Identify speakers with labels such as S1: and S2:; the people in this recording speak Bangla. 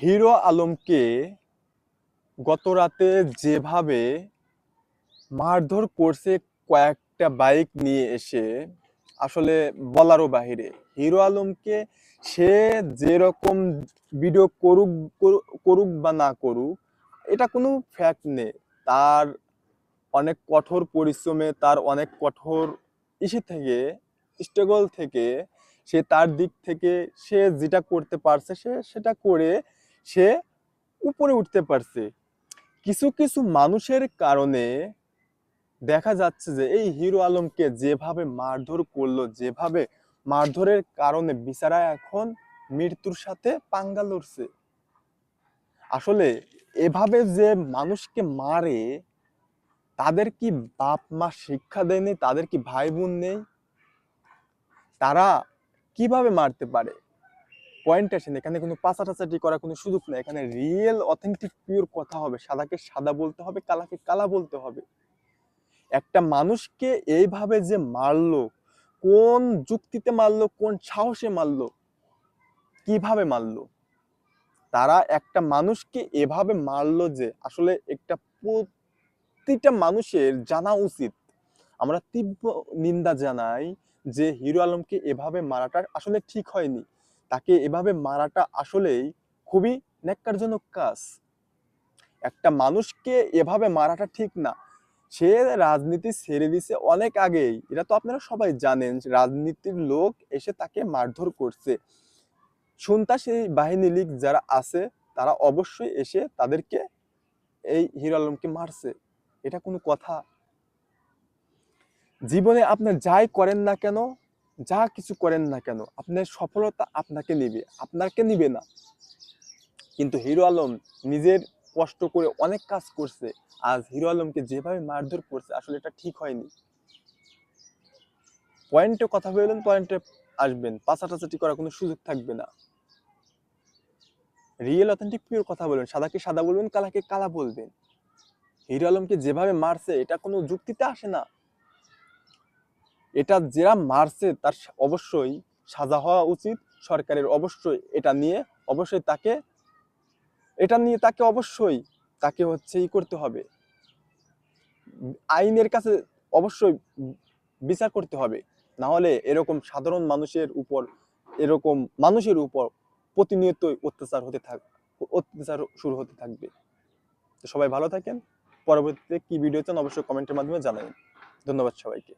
S1: হিরো আলমকে গত রাতে যেভাবে মারধর করছে কয়েকটা বাইক নিয়ে এসে, আসলে বলারও বাহিরে। হিরো আলমকে সে যেরকম ভিডিও করুক করুক বা না করুক, এটা কোনো ফ্যাক্ট নেই। তার অনেক কঠোর পরিশ্রমে, তার অনেক কঠোর ইসে থেকে স্ট্রাগল থেকে, সে তার দিক থেকে সে যেটা করতে পারছে সে সেটা করে সে উপরে উঠতে পারছে। কিছু কিছু মানুষের কারণে দেখা যাচ্ছে যে এই হিরো আলমকে যেভাবে মারধর করল, যেভাবে মারধরের কারণে বিচারা এখন মৃত্যুর সাথে পাঙ্গা লড়ছে। আসলে এভাবে যে মানুষকে মারে, তাদের কি বাপ মা শিক্ষা দেয়নি? তাদের কি ভাই বোন নেই? তারা কীভাবে মারতে পারে? পয়েন্ট আসেন। এখানে কোনো পাচাটাচাটি করার কোনো সুযোগ নেই। এখানে রিয়েল অথেন্টিক পিওর কথা হবে। সাদাকে সাদা বলতে হবে, কালাকে কালা বলতে হবে। একটা মানুষকে এইভাবে যে মারলো, কোন যুক্তিতে মারলো, কোন সাহসে মারলো, কীভাবে মারলো? তারা একটা মানুষকে এভাবে মারলো যে আসলে একটা প্রতিটা মানুষের জানা উচিত। আমরা তীব্র নিন্দা জানাই যে হিরো আলমকে এভাবে মারাটা আসলে ঠিক হয়নি। তাকে এভাবে মারাটা আসলেই খুবই ন্যাক্কারজনক কাজ। একটা মানুষকে এভাবে মারাটা ঠিক না। সে রাজনীতি ছেড়ে দিছে অনেক আগেই। এটা তো আপনারা সবাই জানেন রাজনীতির লোক এসে তাকে মারধর করছে। সন্ত্রাসী বাহিনী লীগ যারা আছে, তারা অবশ্যই এসে তাদেরকে এই হিরো আলমকে মারছে। এটা কোনো কথা। জীবনে আপনি যাই করেন না কেন যা কিছু করেন না কেন, আপনার সফলতা আপনাকে নিবে আপনাকে নিবে না। কিন্তু হিরো আলম নিজের কষ্ট করে অনেক কাজ করছে, আজ হিরো আলমকে যেভাবে মারধর করছে, আসলে এটা ঠিক হয়নি। পয়েন্টে কথা বললেন পয়েন্টে আসবেন পাচাটাচাটি করার কোনো সুযোগ থাকবে না। রিয়েল অথেন্টিক পিওর কথা বলবেন, সাদাকে সাদা বলবেন, কালাকে কালা বলবেন। হিরো আলমকে যেভাবে মারছে, এটা কোনো যুক্তিতে আসে না। এটা যারা মারছে তার অবশ্যই সাজা হওয়া উচিত, সরকারের অবশ্যই এটা নিয়ে, অবশ্যই তাকে, এটা নিয়ে তাকে অবশ্যই, তাকে হচ্ছে ই করতে হবে। আইনের কাছে অবশ্যই বিচার করতে হবে। না হলে এরকম সাধারণ মানুষের উপর, এরকম মানুষের উপর প্রতিনিয়ত অত্যাচার হতে থাক, অত্যাচার শুরু হতে থাকবে। তো সবাই ভালো থাকেন। পরবর্তীতে কি ভিডিও চান অবশ্যই কমেন্টের মাধ্যমে জানাবেন। ধন্যবাদ সবাইকে।